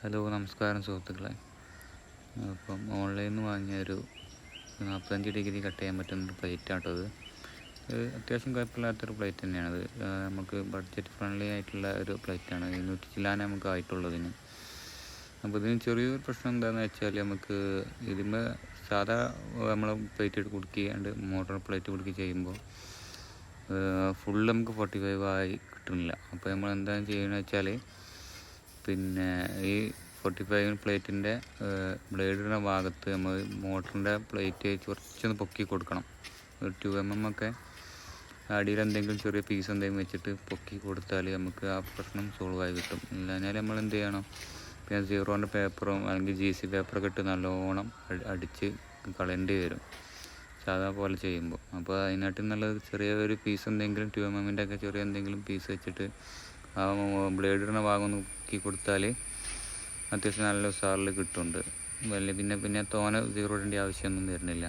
Hello നമസ്കാരം സുഹൃത്തുക്കളെ. അപ്പം ഓൺലൈനിൽ നിന്ന് വാങ്ങിയ ഒരു നാൽപ്പത്തഞ്ച് ഡിഗ്രി കട്ട് ചെയ്യാൻ പറ്റുന്ന ഒരു പ്ലേറ്റ് ആട്ടോ ഇത് അത്യാവശ്യം കുഴപ്പമില്ലാത്തൊരു പ്ലേറ്റ് തന്നെയാണ് അത്. നമുക്ക് ബഡ്ജറ്റ് ഫ്രണ്ട്ലി ആയിട്ടുള്ള ഒരു പ്ലേറ്റാണ് ഇരുന്നൂറ്റി ചില്ലാൻ നമുക്ക് ആയിട്ടുള്ളതിന് അപ്പോൾ ഇതിന് ചെറിയൊരു പ്രശ്നം എന്താണെന്ന് വെച്ചാൽ നമുക്ക് ഇതിന്മേൽ സാധാ നമ്മൾ പ്ലേറ്റ് എടുത്ത് കുടുക്കിയാണ്ട് മോട്ടർ പ്ലേറ്റ് കൊടുക്കുക ചെയ്യുമ്പോൾ ഫുൾ നമുക്ക് ഫോർട്ടി ഫൈവ് ആയി കിട്ടുന്നില്ല. അപ്പോൾ നമ്മൾ എന്താണ് ചെയ്യുന്നത് വെച്ചാൽ പിന്നെ ഈ ഫോർട്ടി ഫൈവ് പ്ലേറ്റിന്റെ ബ്ലേഡിന്റെ ഭാഗത്ത് നമ്മൾ മോട്ടറിന്റെ പ്ലേറ്റ് കുറച്ചൊന്ന് പൊക്കി കൊടുക്കണം. ഒരു ടു എം എം ഒക്കെ അടിയിൽ എന്തെങ്കിലും ചെറിയ പീസ് എന്തെങ്കിലും വെച്ചിട്ട് പൊക്കി കൊടുത്താൽ നമുക്ക് ആ പ്രശ്നം സോൾവ് ആയി കിട്ടും. ഇല്ലാഞ്ഞാൽ നമ്മൾ എന്ത് ചെയ്യണം? പിന്നെ സീറോന്റെ പേപ്പറും അല്ലെങ്കിൽ ജി സി പേപ്പറൊക്കെ ഇട്ട് നല്ലോണം അടിച്ച് കളയേണ്ടി വരും. സാധാ പോലെ ചെയ്യുമ്പോൾ. അപ്പോൾ അതിനായിട്ട് നല്ല ചെറിയ ഒരു പീസ് എന്തെങ്കിലും ടു എം എമ്മിന്റെ ഒക്കെ ചെറിയ എന്തെങ്കിലും പീസ് വെച്ചിട്ട് ബ്ലേഡിന്റെ ഭാഗം നോക്കി കൊടുത്താൽ അത്യാവശ്യം നല്ല ഉസാറിൽ കിട്ടുന്നുണ്ട്. വലിയ പിന്നെ പിന്നെ തോനെ സീറോ ഇടേണ്ട ആവശ്യമൊന്നും വരുന്നില്ല.